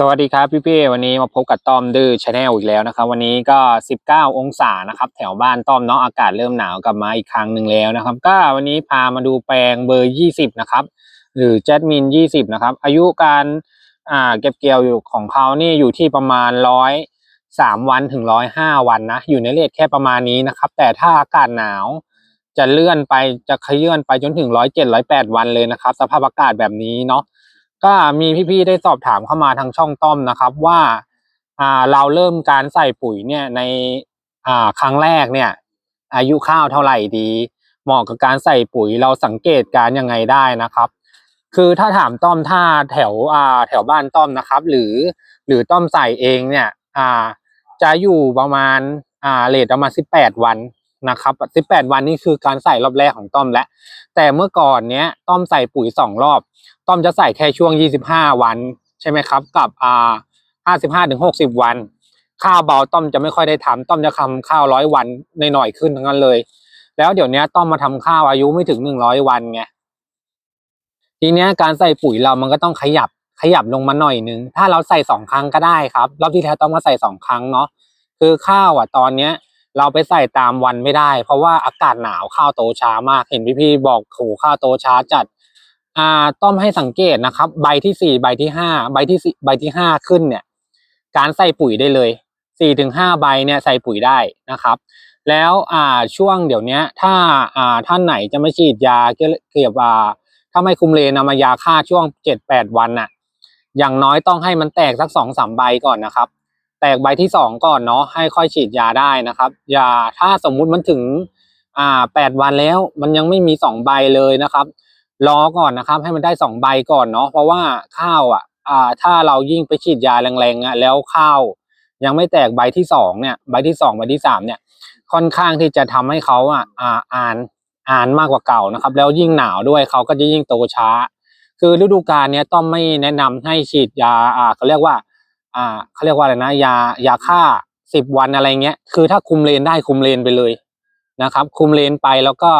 สวัสดีครับพี่พี่ๆวันนี้มาพบกับต้อมดื้อชาแนลอีกแล้วนะครับ วันนี้ก็ 19 องศานะครับ แถวบ้านต้อมเนาะอากาศเริ่มหนาวกลับมาอีกครั้งหนึ่งแล้วนะครับ ก็วันนี้พามาดูแปลงเบอร์ 20 นะครับ หรือแจ s มิน 20 นะครับ อายุการอ่าเก็บเกี่ยวอยู่ของเขานี่อยู่ที่ประมาณร้อยสามวันถึงร้อยห้าวันนะ อยู่ในเลทแค่ประมาณนี้นะครับ แต่ถ้าอากาศหนาวจะเลื่อนไปจะขยื่นไปจนถึงร้อยเจ็ดร้อยแปดวันเลยนะครับ สภาพอากาศแบบนี้เนาะ ก็มีพี่ๆได้สอบถามเข้ามาทางช่องต้อมนะครับว่าอ่าเราเริ่มการใส่ปุ๋ยเนี่ยในอ่าครั้งแรกเนี่ย อายุข้าวเท่าไหร่ดี เหมาะกับการใส่ปุ๋ยเราสังเกตการยังไงได้นะครับ คือถ้าถามต้อมถ้าแถวอ่าแถวบ้านต้อมนะครับ หรือหรือต้อมใส่เองเนี่ยอ่าจะอยู่ประมาณอ่าเลทประมาณสิบแปดวัน นะครับสิบแปดวันนี่คือการใส่รอบแรกของต้อมแล้วแต่เมื่อก่อนเนี้ยต้อมใส่ปุ๋ยสองรอบ ต้อมจะใส่แค่ช่วง 25 วันใช่ไหมครับ กับอ่า55ถึง60 วัน ข้าวเบาต้อมจะไม่ค่อยได้ทำต้อมจะทำข้าวร้อยวันในหน่อยขึ้นทั้งนั้นเลย แล้วเดี๋ยวนี้ต้อมมาทำข้าวอายุไม่ถึง 100 วันไงทีเนี้ยการใส่ปุ๋ยเรามันก็ต้องขยับขยับลงมาหน่อยนึง ถ้าเราใส่สองครั้งก็ได้ครับ รอบที่แล้วต้องมาใส่สองครั้งเนาะ คือข้าวอะตอนเนี้ย เราไปใส่ตามวันไม่ได้ เพราะว่าอากาศหนาวข้าวโตช้ามาก เห็นพี่ๆบอกโหข้าวโตช้าจัดอ่าต้องให้สังเกตนะครับ ใบที่สี่ใบที่ห้าใบที่สี่ใบที่ห้าขึ้นเนี่ย การใส่ปุ๋ยได้เลยสี่ถึงห้าใบเนี่ยใส่ปุ๋ยได้นะครับ แล้วอ่าช่วงเดี๋ยวนี้ถ้าอ่าท่านไหนจะไม่ฉีดยาเกี่ยวกับอ่าถ้าไม่คุมเลนนำมายาฆ่าช่วงเจ็ดแปดวันน่ะ อย่างน้อยต้องให้มันแตกสักสองสามใบก่อนนะครับ แตกใบที่สองก่อนเนาะให้ค่อยฉีดยาได้นะครับยาถ้าสมมุติมันถึงอ่าแปดวันแล้วมันยังไม่มีสองใบเลยนะครับ รอก่อนนะครับให้มันได้สองใบก่อนเนาะเพราะว่าข้าวอะอ่าถ้าเรายิ่งไปฉีดยาแรงๆอะแล้วข้าว ยังไม่แตกใบที่สองเนี่ยใบที่สองใบที่สามเนี่ยค่อนข้างที่จะทำให้เขาอะอ่าอ่านอ่านมากกว่าเก่านะครับ แล้วยิ่งหนาวด้วยเขาก็จะยิ่งโตช้า คือฤดูกาลเนี้ยต้องไม่แนะนำให้ฉีดยาอ่าเขาเรียกว่า อ่าเขาเรียกว่าอะไรนะยายาฆ่าสิบวันอะไรเงี้ย คือถ้าคุมเลนได้คุมเลนไปเลยนะครับ คุมเลนไปแล้วก็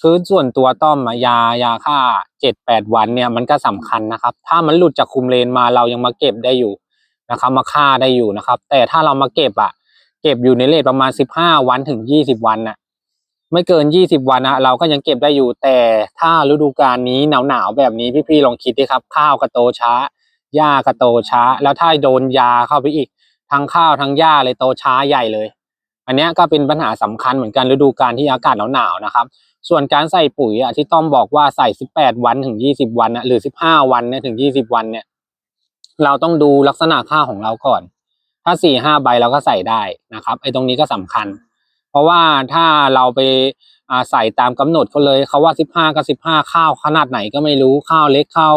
คือส่วนตัวต้อมยายาฆ่าเจ็ดแปดวันเนี่ยมันก็สำคัญนะครับ ถ้ามันหลุดจากคุมเลนมาเรายังมาเก็บได้อยู่นะครับ มาฆ่าได้อยู่นะครับ แต่ถ้าเรามาเก็บอะเก็บอยู่ในเลทประมาณสิบห้าวันถึงยี่สิบวันน่ะ ไม่เกินยี่สิบวันนะเราก็ยังเก็บได้อยู่แต่ถ้าฤดูกาลนี้หนาวๆแบบนี้พี่ๆลองคิดดิครับ ข้าวกระโตช้า หญ้ากระโตช้า แล้วถ้าโดนยาเข้าไปอีกทั้งข้าวทั้งหญ้าเลยโตช้าใหญ่เลย อันนี้ก็เป็นปัญหาสำคัญเหมือนกันฤดูกาลที่อากาศหนาวๆนะครับ ส่วนการใส่ปุ๋ยอะที่ต้อมบอกว่าใส่ 18 วันถึง 20 วันนะหรือ 15 วันเนี่ยถึง 20 วันเนี่ย เราต้องดูลักษณะข้าวของเราก่อน ถ้า4 5ใบเราก็ใส่ได้นะครับไอ้ตรงนี้ก็สำคัญ เพราะว่าถ้าเราไปใส่ตามกำหนดเขาเลยเขาว่า 15ก็15 ข้าวขนาดไหนก็ไม่รู้ข้าวเล็กข้าว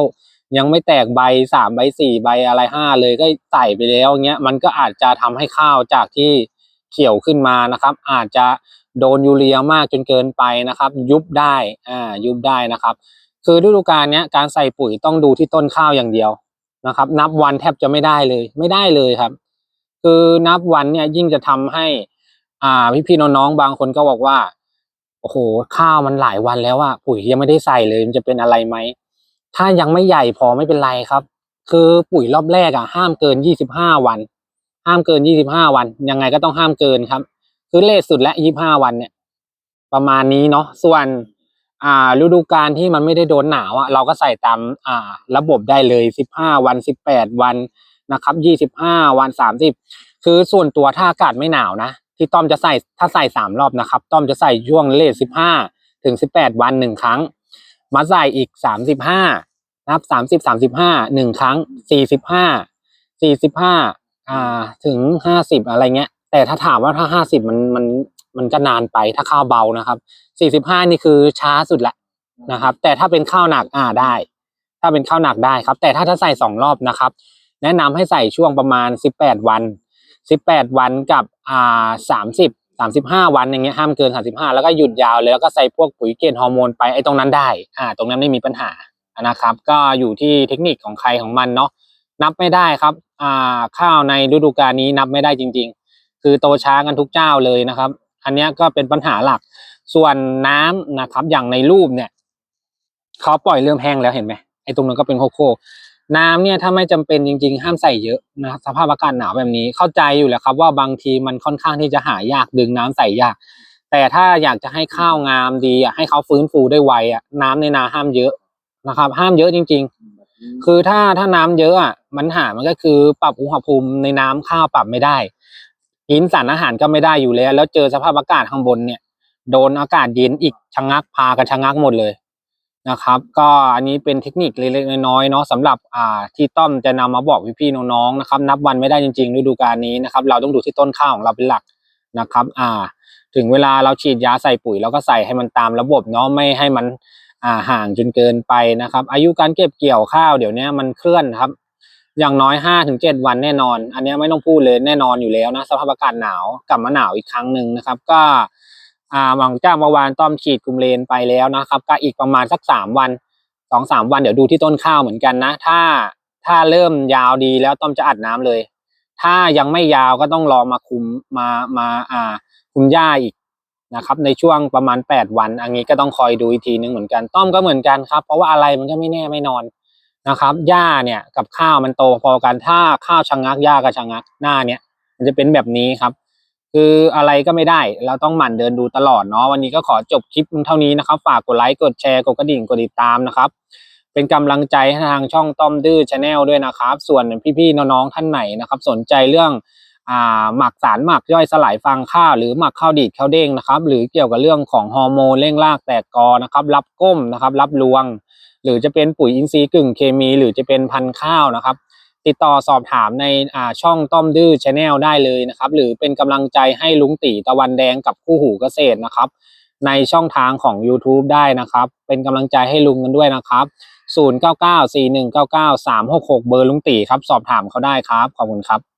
ยังไม่แตกใบสามใบสี่ใบอะไรห้าเลยก็ใส่ไปแล้วเงี้ยมันก็อาจจะทำให้ข้าวจากที่เขียวขึ้นมานะครับ อาจจะโดนยูเรียมากจนเกินไปนะครับ ยุบได้อ่ายุบได้นะครับ คือฤดูกาลเนี้ยการใส่ปุ๋ยต้องดูที่ต้นข้าวอย่างเดียวนะครับ นับวันแทบจะไม่ได้เลย ไม่ได้เลยครับ คือนับวันเนี่ยยิ่งจะทำให้ อ่าพี่ๆน้องๆบางคนก็บอกว่าโอ้โหข้าวมันหลายวันแล้วอะปุ๋ยยังไม่ได้ใส่เลยมันจะเป็นอะไรไหม ถ้ายังไม่ใหญ่พอไม่เป็นไรครับ คือปุ๋ยรอบแรกอะห้ามเกินยี่สิบห้าวัน ห้ามเกินยี่สิบห้าวัน ยังไงก็ต้องห้ามเกินครับ คือเลทสุดและยี่ห้าวันเนี่ย ประมาณนี้เนาะส่วนอ่าฤดูกาลที่มันไม่ได้โดนหนาวอะเราก็ใส่ตามอ่าระบบได้เลยสิบห้าวันสิบแปดวันนะครับยี่สิบห้าวันสามสิบคือส่วนตัวถ้าอากาศไม่หนาวนะที่ต้อมจะใส่ถ้าใส่สามรอบนะครับ ต้อมจะใส่ช่วงเลทสิบห้าถึงสิบแปดวันหนึ่งครั้ง มาใส่อีกสามสิบห้านะครับสามสิบสามสิบห้าหนึ่งครั้งสี่สิบห้าสี่สิบห้าอ่าถึงห้าสิบอะไรเงี้ย แต่ถ้าถามว่าถ้าห้าสิบมันมันมันก็นานไปถ้าข้าวเบานะครับสี่สิบห้านี่คือช้าสุดละนะครับ แต่ถ้าเป็นข้าวหนักอ่าได้ ถ้าเป็นข้าวหนักได้ครับ แต่ถ้าถ้าใส่สองรอบนะครับ แนะนำให้ใส่ช่วงประมาณสิบแปดวันสิบแปดวันกับอ่าสามสิบ สามสิบห้าวันอย่างเงี้ยห้ามเกินสามสิบห้าแล้วก็หยุดยาวเลยแล้วก็ใส่พวกปุ๋ยเกณฑ์ฮอร์โมนไปไอ้ตรงนั้นได้อ่าตรงนั้นไม่มีปัญหานะครับ ก็อยู่ที่เทคนิคของใครของมันเนาะนับไม่ได้ครับอ่าข้าวในฤดูกาลนี้นับไม่ได้จริง ๆ คือโตช้ากันทุกเจ้าเลยนะครับ อันนี้ก็เป็นปัญหาหลักส่วนน้ำนะครับอย่างในรูปเนี่ยเขาปล่อยเริ่มแห้งแล้วเห็นไหมไอ้ตรงนั้นก็เป็นโคโค่ น้ำเนี่ยถ้าไม่จำเป็นจริง ๆ ห้ามใส่เยอะนะสภาพอากาศหนาวแบบนี้เข้าใจอยู่แหละครับว่าบางทีมันค่อนข้างที่จะหายากดึงน้ำใส่ยาก แต่ถ้าอยากจะให้ข้าวงามดีอะให้เขาฟื้นฟูได้ไวอะน้ำในนาห้ามเยอะนะครับ ห้ามเยอะจริง ๆ คือถ้าถ้าน้ำเยอะอะมันหามันก็คือปรับอุณหภูมิในน้ำข้าวปรับไม่ได้กินสารอาหารก็ไม่ได้อยู่แล้ว แล้วเจอสภาพอากาศข้างบนเนี่ย โดนอากาศเย็นอีกชะงักพากันชะงักหมดเลย นะครับ ก็อันนี้เป็นเทคนิคเล็กๆน้อยๆเนาะสำหรับอ่าที่ต้อมจะนำมาบอกพี่ๆน้องๆนะครับ นับวันไม่ได้จริงๆฤดูกาลนี้นะครับ เราต้องดูที่ต้นข้าวของเราเป็นหลักนะครับ อ่า ถึงเวลาเราฉีดยาใส่ปุ๋ยเราก็ใส่ให้มันตามระบบเนาะไม่ให้มันอ่าห่างจนเกินไปนะครับ อายุการเก็บเกี่ยวข้าวเดี๋ยวนี้มันเคลื่อนครับ อย่างน้อยห้าถึงเจ็ดวันแน่นอน อันนี้ไม่ต้องพูดเลยแน่นอนอยู่แล้วนะสภาพอากาศหนาวกลับมาหนาวอีกครั้งหนึ่งนะครับ ก็ อ่าหลังจากเมื่อวานต้อมฉีดกลุ่มเลนไปแล้วนะครับ ก็อีกประมาณสักสามวันสองสามวันเดี๋ยวดูที่ต้นข้าวเหมือนกันนะ ถ้าถ้าเริ่มยาวดีแล้วต้อมจะอัดน้ำเลย ถ้ายังไม่ยาวก็ต้องรอมาคุมมามาอ่าคุมหญ้าอีกนะครับ ในช่วงประมาณแปดวัน อันนี้ก็ต้องคอยดูอีกทีนึงเหมือนกัน ต้อมก็เหมือนกันครับ เพราะว่าอะไรมันก็ไม่แน่ไม่นอนนะครับหญ้าเนี่ยกับข้าวมันโตพอกันถ้าข้าวชะงักหญ้าก็ชะงักหน้าเนี่ย มันจะเป็นแบบนี้ครับ คืออะไรก็ไม่ได้ เราต้องหมั่นเดินดูตลอดเนาะวันนี้ก็ขอจบคลิปเท่านี้นะครับ ฝากกดไลค์กดแชร์กดกระดิ่งกดติดตามนะครับ เป็นกำลังใจให้ทางช่องต้อมดื้อชาแนลด้วยนะครับ ส่วนพี่ๆน้องๆท่านไหนนะครับ สนใจเรื่องหมักสารหมักย่อยสลายฟางข้าวหรือหมักข้าวดีดข้าวเด้งนะครับ หรือเกี่ยวกับเรื่องของฮอร์โมนเร่งรากแตกกอนะครับ รับก้มนะครับ รับรวง หรือจะเป็นปุ๋ยอินทรีย์กึ่งเคมี หรือจะเป็นพันธุ์ข้าวนะครับ ติดต่อสอบถามในอ่าช่องต้อมดื้อชาแนลได้เลยนะครับ หรือเป็นกำลังใจให้ลุงตีตะวันแดงกับคู่หูเกษตรนะครับ ในช่องทางของ YouTube ได้นะครับ เป็นกำลังใจให้ลุงกันด้วยนะครับ 0994199366 เบอร์ลุงตีครับ สอบถามเขาได้ครับ ขอบคุณครับ